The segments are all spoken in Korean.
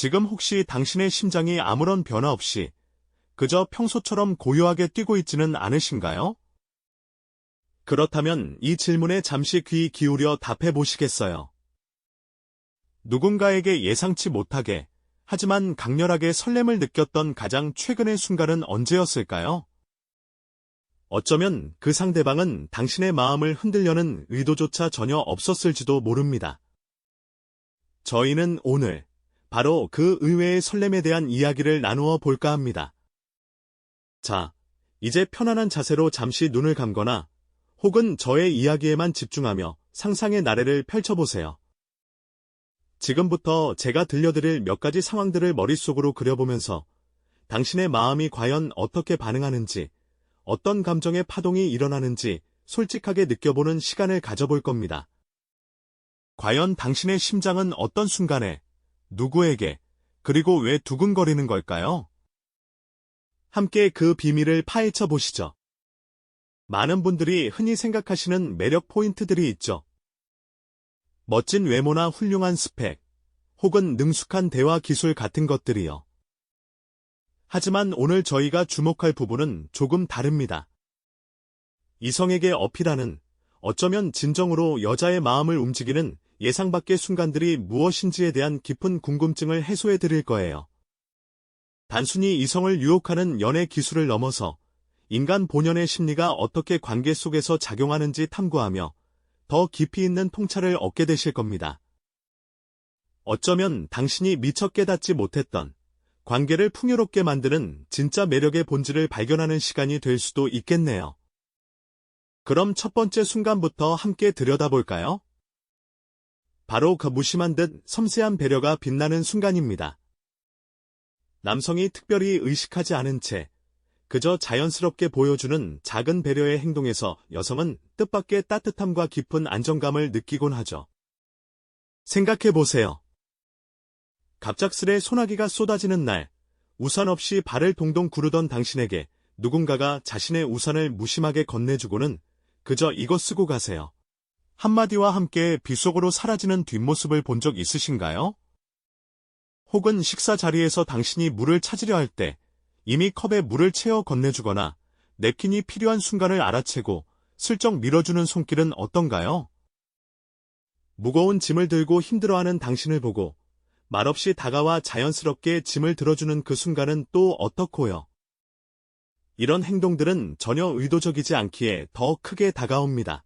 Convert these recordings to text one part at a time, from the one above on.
지금 혹시 당신의 심장이 아무런 변화 없이 그저 평소처럼 고요하게 뛰고 있지는 않으신가요? 그렇다면 이 질문에 잠시 귀 기울여 답해 보시겠어요? 누군가에게 예상치 못하게 하지만 강렬하게 설렘을 느꼈던 가장 최근의 순간은 언제였을까요? 어쩌면 그 상대방은 당신의 마음을 흔들려는 의도조차 전혀 없었을지도 모릅니다. 저희는 오늘 바로 그 의외의 설렘에 대한 이야기를 나누어 볼까 합니다. 자, 이제 편안한 자세로 잠시 눈을 감거나 혹은 저의 이야기에만 집중하며 상상의 나래를 펼쳐보세요. 지금부터 제가 들려드릴 몇 가지 상황들을 머릿속으로 그려보면서 당신의 마음이 과연 어떻게 반응하는지, 어떤 감정의 파동이 일어나는지 솔직하게 느껴보는 시간을 가져볼 겁니다. 과연 당신의 심장은 어떤 순간에, 누구에게, 그리고 왜 두근거리는 걸까요? 함께 그 비밀을 파헤쳐 보시죠. 많은 분들이 흔히 생각하시는 매력 포인트들이 있죠. 멋진 외모나 훌륭한 스펙, 혹은 능숙한 대화 기술 같은 것들이요. 하지만 오늘 저희가 주목할 부분은 조금 다릅니다. 이성에게 어필하는, 어쩌면 진정으로 여자의 마음을 움직이는 예상 밖의 순간들이 무엇인지에 대한 깊은 궁금증을 해소해 드릴 거예요. 단순히 이성을 유혹하는 연애 기술을 넘어서 인간 본연의 심리가 어떻게 관계 속에서 작용하는지 탐구하며 더 깊이 있는 통찰을 얻게 되실 겁니다. 어쩌면 당신이 미처 깨닫지 못했던 관계를 풍요롭게 만드는 진짜 매력의 본질을 발견하는 시간이 될 수도 있겠네요. 그럼 첫 번째 순간부터 함께 들여다볼까요? 바로 그 무심한 듯 섬세한 배려가 빛나는 순간입니다. 남성이 특별히 의식하지 않은 채 그저 자연스럽게 보여주는 작은 배려의 행동에서 여성은 뜻밖의 따뜻함과 깊은 안정감을 느끼곤 하죠. 생각해 보세요. 갑작스레 소나기가 쏟아지는 날, 우산 없이 발을 동동 구르던 당신에게 누군가가 자신의 우산을 무심하게 건네주고는 그저 이거 쓰고 가세요. 한마디와 함께 빗속으로 사라지는 뒷모습을 본 적 있으신가요? 혹은 식사 자리에서 당신이 물을 찾으려 할 때 이미 컵에 물을 채워 건네주거나 냅킨이 필요한 순간을 알아채고 슬쩍 밀어주는 손길은 어떤가요? 무거운 짐을 들고 힘들어하는 당신을 보고 말없이 다가와 자연스럽게 짐을 들어주는 그 순간은 또 어떻고요? 이런 행동들은 전혀 의도적이지 않기에 더 크게 다가옵니다.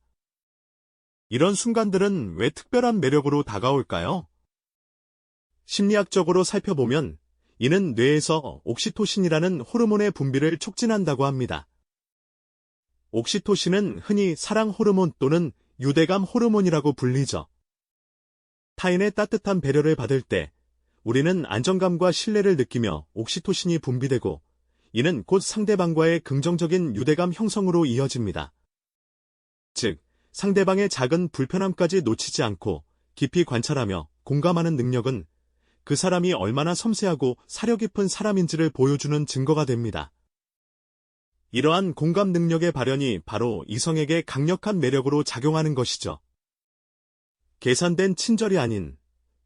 이런 순간들은 왜 특별한 매력으로 다가올까요? 심리학적으로 살펴보면 이는 뇌에서 옥시토신이라는 호르몬의 분비를 촉진한다고 합니다. 옥시토신은 흔히 사랑 호르몬 또는 유대감 호르몬이라고 불리죠. 타인의 따뜻한 배려를 받을 때 우리는 안정감과 신뢰를 느끼며 옥시토신이 분비되고 이는 곧 상대방과의 긍정적인 유대감 형성으로 이어집니다. 즉, 상대방의 작은 불편함까지 놓치지 않고 깊이 관찰하며 공감하는 능력은 그 사람이 얼마나 섬세하고 사려 깊은 사람인지를 보여주는 증거가 됩니다. 이러한 공감 능력의 발현이 바로 이성에게 강력한 매력으로 작용하는 것이죠. 계산된 친절이 아닌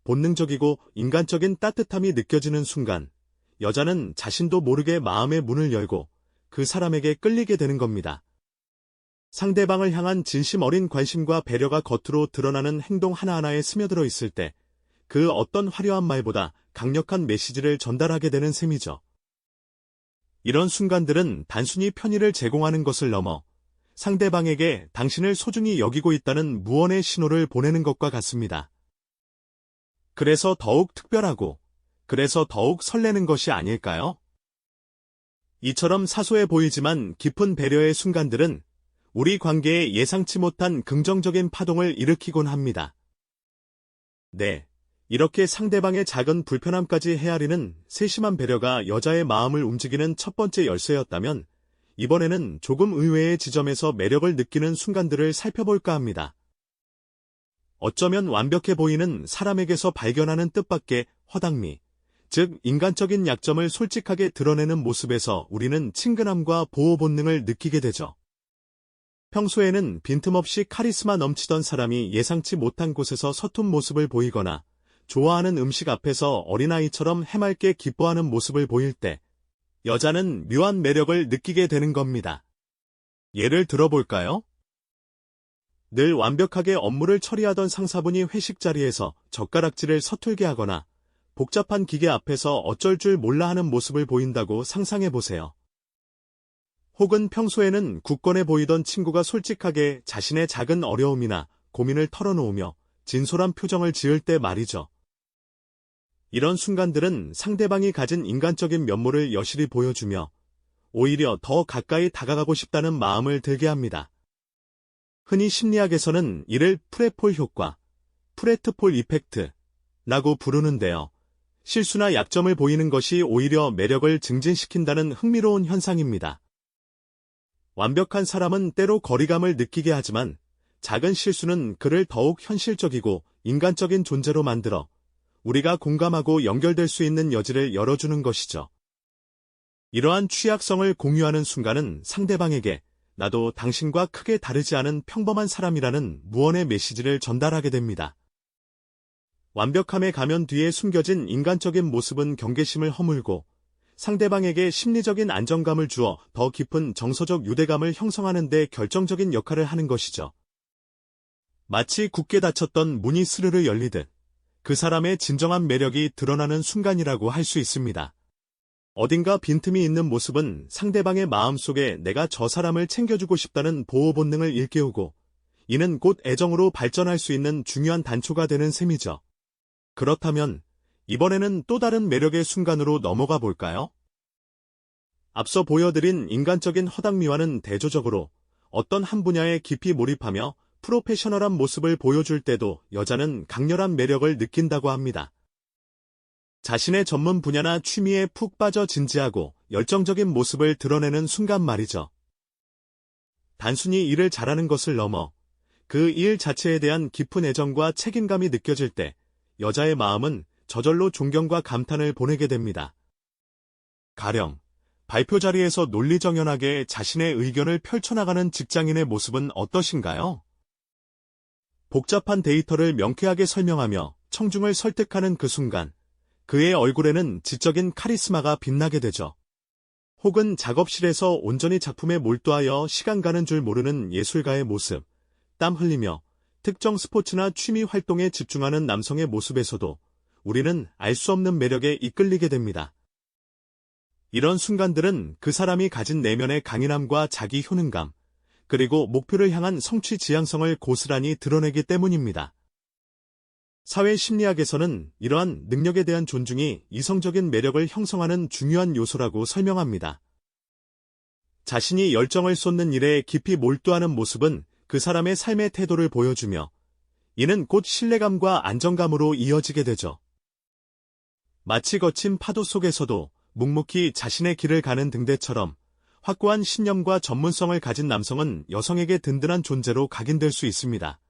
본능적이고 인간적인 따뜻함이 느껴지는 순간 여자는 자신도 모르게 마음의 문을 열고 그 사람에게 끌리게 되는 겁니다. 상대방을 향한 진심 어린 관심과 배려가 겉으로 드러나는 행동 하나하나에 스며들어 있을 때 그 어떤 화려한 말보다 강력한 메시지를 전달하게 되는 셈이죠. 이런 순간들은 단순히 편의를 제공하는 것을 넘어 상대방에게 당신을 소중히 여기고 있다는 무언의 신호를 보내는 것과 같습니다. 그래서 더욱 특별하고, 그래서 더욱 설레는 것이 아닐까요? 이처럼 사소해 보이지만 깊은 배려의 순간들은 우리 관계에 예상치 못한 긍정적인 파동을 일으키곤 합니다. 네, 이렇게 상대방의 작은 불편함까지 헤아리는 세심한 배려가 여자의 마음을 움직이는 첫 번째 열쇠였다면 이번에는 조금 의외의 지점에서 매력을 느끼는 순간들을 살펴볼까 합니다. 어쩌면 완벽해 보이는 사람에게서 발견하는 뜻밖의 허당미, 즉 인간적인 약점을 솔직하게 드러내는 모습에서 우리는 친근함과 보호 본능을 느끼게 되죠. 평소에는 빈틈없이 카리스마 넘치던 사람이 예상치 못한 곳에서 서툰 모습을 보이거나 좋아하는 음식 앞에서 어린아이처럼 해맑게 기뻐하는 모습을 보일 때 여자는 묘한 매력을 느끼게 되는 겁니다. 예를 들어볼까요? 늘 완벽하게 업무를 처리하던 상사분이 회식 자리에서 젓가락질을 서툴게 하거나 복잡한 기계 앞에서 어쩔 줄 몰라 하는 모습을 보인다고 상상해 보세요. 혹은 평소에는 굳건해 보이던 친구가 솔직하게 자신의 작은 어려움이나 고민을 털어놓으며 진솔한 표정을 지을 때 말이죠. 이런 순간들은 상대방이 가진 인간적인 면모를 여실히 보여주며 오히려 더 가까이 다가가고 싶다는 마음을 들게 합니다. 흔히 심리학에서는 이를 프레폴 효과, 프레트폴 이펙트라고 부르는데요. 실수나 약점을 보이는 것이 오히려 매력을 증진시킨다는 흥미로운 현상입니다. 완벽한 사람은 때로 거리감을 느끼게 하지만 작은 실수는 그를 더욱 현실적이고 인간적인 존재로 만들어 우리가 공감하고 연결될 수 있는 여지를 열어주는 것이죠. 이러한 취약성을 공유하는 순간은 상대방에게 나도 당신과 크게 다르지 않은 평범한 사람이라는 무언의 메시지를 전달하게 됩니다. 완벽함에 가면 뒤에 숨겨진 인간적인 모습은 경계심을 허물고 상대방에게 심리적인 안정감을 주어 더 깊은 정서적 유대감을 형성하는 데 결정적인 역할을 하는 것이죠. 마치 굳게 닫혔던 문이 스르르 열리듯 그 사람의 진정한 매력이 드러나는 순간이라고 할 수 있습니다. 어딘가 빈틈이 있는 모습은 상대방의 마음속에 내가 저 사람을 챙겨주고 싶다는 보호 본능을 일깨우고 이는 곧 애정으로 발전할 수 있는 중요한 단초가 되는 셈이죠. 그렇다면 이번에는 또 다른 매력의 순간으로 넘어가 볼까요? 앞서 보여드린 인간적인 허당미와는 대조적으로 어떤 한 분야에 깊이 몰입하며 프로페셔널한 모습을 보여줄 때도 여자는 강렬한 매력을 느낀다고 합니다. 자신의 전문 분야나 취미에 푹 빠져 진지하고 열정적인 모습을 드러내는 순간 말이죠. 단순히 일을 잘하는 것을 넘어 그 일 자체에 대한 깊은 애정과 책임감이 느껴질 때 여자의 마음은 저절로 존경과 감탄을 보내게 됩니다. 가령, 발표 자리에서 논리정연하게 자신의 의견을 펼쳐나가는 직장인의 모습은 어떠신가요? 복잡한 데이터를 명쾌하게 설명하며 청중을 설득하는 그 순간, 그의 얼굴에는 지적인 카리스마가 빛나게 되죠. 혹은 작업실에서 온전히 작품에 몰두하여 시간 가는 줄 모르는 예술가의 모습, 땀 흘리며 특정 스포츠나 취미 활동에 집중하는 남성의 모습에서도 우리는 알 수 없는 매력에 이끌리게 됩니다. 이런 순간들은 그 사람이 가진 내면의 강인함과 자기 효능감, 그리고 목표를 향한 성취 지향성을 고스란히 드러내기 때문입니다. 사회 심리학에서는 이러한 능력에 대한 존중이 이성적인 매력을 형성하는 중요한 요소라고 설명합니다. 자신이 열정을 쏟는 일에 깊이 몰두하는 모습은 그 사람의 삶의 태도를 보여주며 이는 곧 신뢰감과 안정감으로 이어지게 되죠. 마치 거친 파도 속에서도 묵묵히 자신의 길을 가는 등대처럼 확고한 신념과 전문성을 가진 남성은 여성에게 든든한 존재로 각인될 수 있습니다.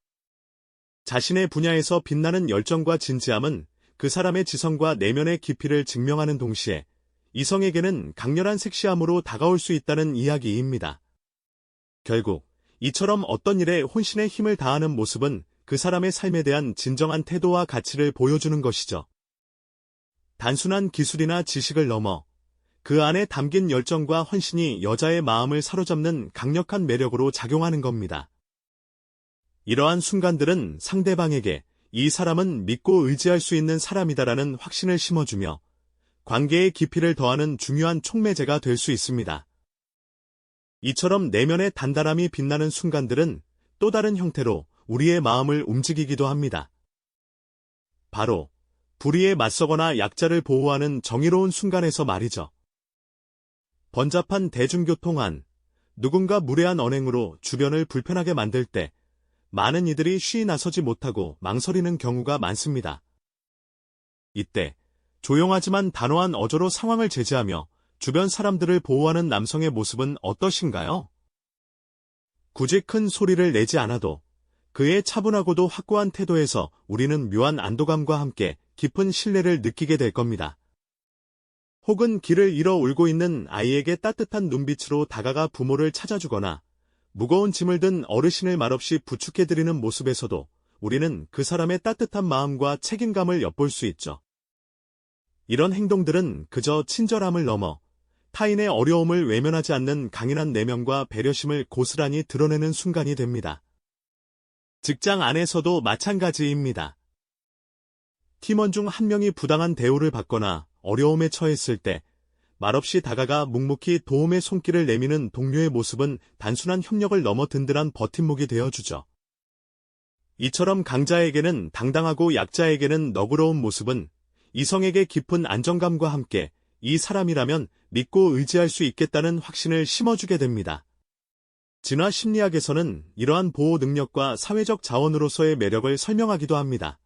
자신의 분야에서 빛나는 열정과 진지함은 그 사람의 지성과 내면의 깊이를 증명하는 동시에 이성에게는 강렬한 섹시함으로 다가올 수 있다는 이야기입니다. 결국 이처럼 어떤 일에 혼신의 힘을 다하는 모습은 그 사람의 삶에 대한 진정한 태도와 가치를 보여주는 것이죠. 단순한 기술이나 지식을 넘어 그 안에 담긴 열정과 헌신이 여자의 마음을 사로잡는 강력한 매력으로 작용하는 겁니다. 이러한 순간들은 상대방에게 이 사람은 믿고 의지할 수 있는 사람이다라는 확신을 심어주며 관계의 깊이를 더하는 중요한 촉매제가 될 수 있습니다. 이처럼 내면의 단단함이 빛나는 순간들은 또 다른 형태로 우리의 마음을 움직이기도 합니다. 바로 불의에 맞서거나 약자를 보호하는 정의로운 순간에서 말이죠. 번잡한 대중교통 안, 누군가 무례한 언행으로 주변을 불편하게 만들 때 많은 이들이 쉬이 나서지 못하고 망설이는 경우가 많습니다. 이때 조용하지만 단호한 어조로 상황을 제지하며 주변 사람들을 보호하는 남성의 모습은 어떠신가요? 굳이 큰 소리를 내지 않아도 그의 차분하고도 확고한 태도에서 우리는 묘한 안도감과 함께 깊은 신뢰를 느끼게 될 겁니다. 혹은 길을 잃어 울고 있는 아이에게 따뜻한 눈빛으로 다가가 부모를 찾아주거나 무거운 짐을 든 어르신을 말없이 부축해드리는 모습에서도 우리는 그 사람의 따뜻한 마음과 책임감을 엿볼 수 있죠. 이런 행동들은 그저 친절함을 넘어 타인의 어려움을 외면하지 않는 강인한 내면과 배려심을 고스란히 드러내는 순간이 됩니다. 직장 안에서도 마찬가지입니다. 팀원 중 한 명이 부당한 대우를 받거나 어려움에 처했을 때 말없이 다가가 묵묵히 도움의 손길을 내미는 동료의 모습은 단순한 협력을 넘어 든든한 버팀목이 되어주죠. 이처럼 강자에게는 당당하고 약자에게는 너그러운 모습은 이성에게 깊은 안정감과 함께 이 사람이라면 믿고 의지할 수 있겠다는 확신을 심어주게 됩니다. 진화 심리학에서는 이러한 보호 능력과 사회적 자원으로서의 매력을 설명하기도 합니다.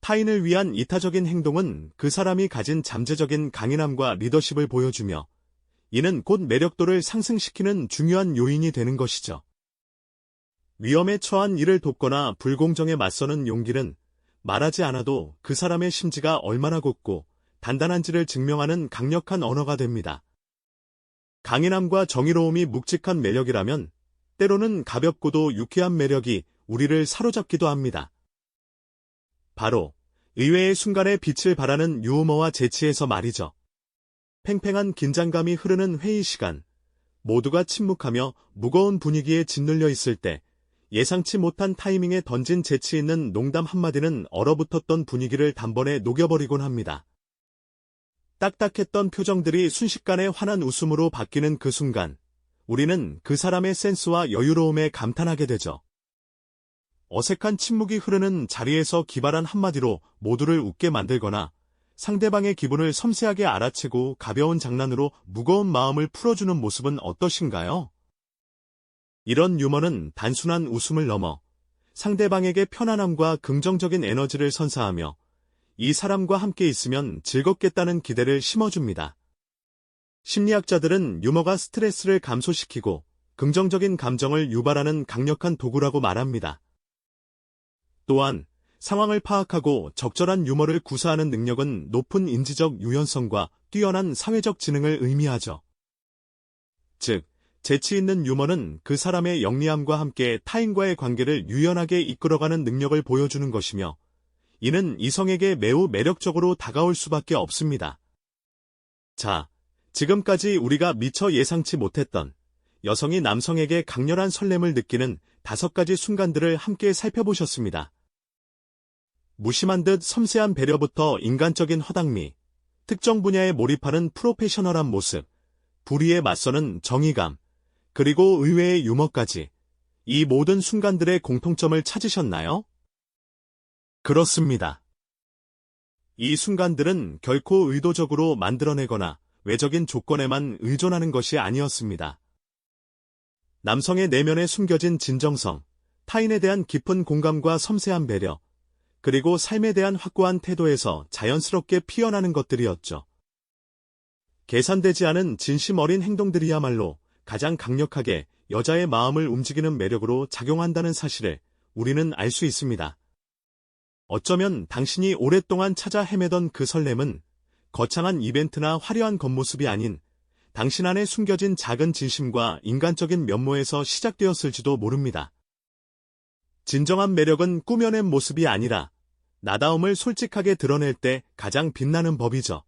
타인을 위한 이타적인 행동은 그 사람이 가진 잠재적인 강인함과 리더십을 보여주며 이는 곧 매력도를 상승시키는 중요한 요인이 되는 것이죠. 위험에 처한 이를 돕거나 불공정에 맞서는 용기는 말하지 않아도 그 사람의 심지가 얼마나 곱고 단단한지를 증명하는 강력한 언어가 됩니다. 강인함과 정의로움이 묵직한 매력이라면 때로는 가볍고도 유쾌한 매력이 우리를 사로잡기도 합니다. 바로 의외의 순간에 빛을 발하는 유머와 재치에서 말이죠. 팽팽한 긴장감이 흐르는 회의 시간, 모두가 침묵하며 무거운 분위기에 짓눌려 있을 때 예상치 못한 타이밍에 던진 재치 있는 농담 한마디는 얼어붙었던 분위기를 단번에 녹여버리곤 합니다. 딱딱했던 표정들이 순식간에 환한 웃음으로 바뀌는 그 순간, 우리는 그 사람의 센스와 여유로움에 감탄하게 되죠. 어색한 침묵이 흐르는 자리에서 기발한 한마디로 모두를 웃게 만들거나 상대방의 기분을 섬세하게 알아채고 가벼운 장난으로 무거운 마음을 풀어주는 모습은 어떠신가요? 이런 유머는 단순한 웃음을 넘어 상대방에게 편안함과 긍정적인 에너지를 선사하며 이 사람과 함께 있으면 즐겁겠다는 기대를 심어줍니다. 심리학자들은 유머가 스트레스를 감소시키고 긍정적인 감정을 유발하는 강력한 도구라고 말합니다. 또한 상황을 파악하고 적절한 유머를 구사하는 능력은 높은 인지적 유연성과 뛰어난 사회적 지능을 의미하죠. 즉, 재치 있는 유머는 그 사람의 영리함과 함께 타인과의 관계를 유연하게 이끌어가는 능력을 보여주는 것이며, 이는 이성에게 매우 매력적으로 다가올 수밖에 없습니다. 자, 지금까지 우리가 미처 예상치 못했던 여성이 남성에게 강렬한 설렘을 느끼는 다섯 가지 순간들을 함께 살펴보셨습니다. 무심한 듯 섬세한 배려부터 인간적인 허당미, 특정 분야에 몰입하는 프로페셔널한 모습, 불의에 맞서는 정의감, 그리고 의외의 유머까지 이 모든 순간들의 공통점을 찾으셨나요? 그렇습니다. 이 순간들은 결코 의도적으로 만들어내거나 외적인 조건에만 의존하는 것이 아니었습니다. 남성의 내면에 숨겨진 진정성, 타인에 대한 깊은 공감과 섬세한 배려, 그리고 삶에 대한 확고한 태도에서 자연스럽게 피어나는 것들이었죠. 계산되지 않은 진심 어린 행동들이야말로 가장 강력하게 여자의 마음을 움직이는 매력으로 작용한다는 사실을 우리는 알 수 있습니다. 어쩌면 당신이 오랫동안 찾아 헤매던 그 설렘은 거창한 이벤트나 화려한 겉모습이 아닌 당신 안에 숨겨진 작은 진심과 인간적인 면모에서 시작되었을지도 모릅니다. 진정한 매력은 꾸며낸 모습이 아니라 나다움을 솔직하게 드러낼 때 가장 빛나는 법이죠.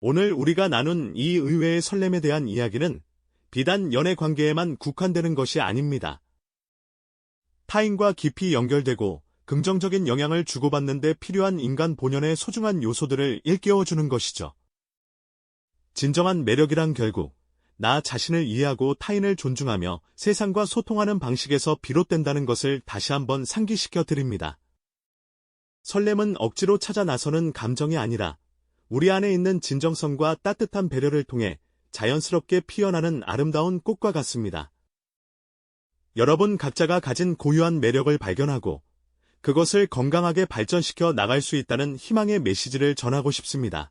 오늘 우리가 나눈 이 의외의 설렘에 대한 이야기는 비단 연애 관계에만 국한되는 것이 아닙니다. 타인과 깊이 연결되고 긍정적인 영향을 주고받는데 필요한 인간 본연의 소중한 요소들을 일깨워주는 것이죠. 진정한 매력이란 결국 나 자신을 이해하고 타인을 존중하며 세상과 소통하는 방식에서 비롯된다는 것을 다시 한번 상기시켜 드립니다. 설렘은 억지로 찾아 나서는 감정이 아니라 우리 안에 있는 진정성과 따뜻한 배려를 통해 자연스럽게 피어나는 아름다운 꽃과 같습니다. 여러분 각자가 가진 고유한 매력을 발견하고 그것을 건강하게 발전시켜 나갈 수 있다는 희망의 메시지를 전하고 싶습니다.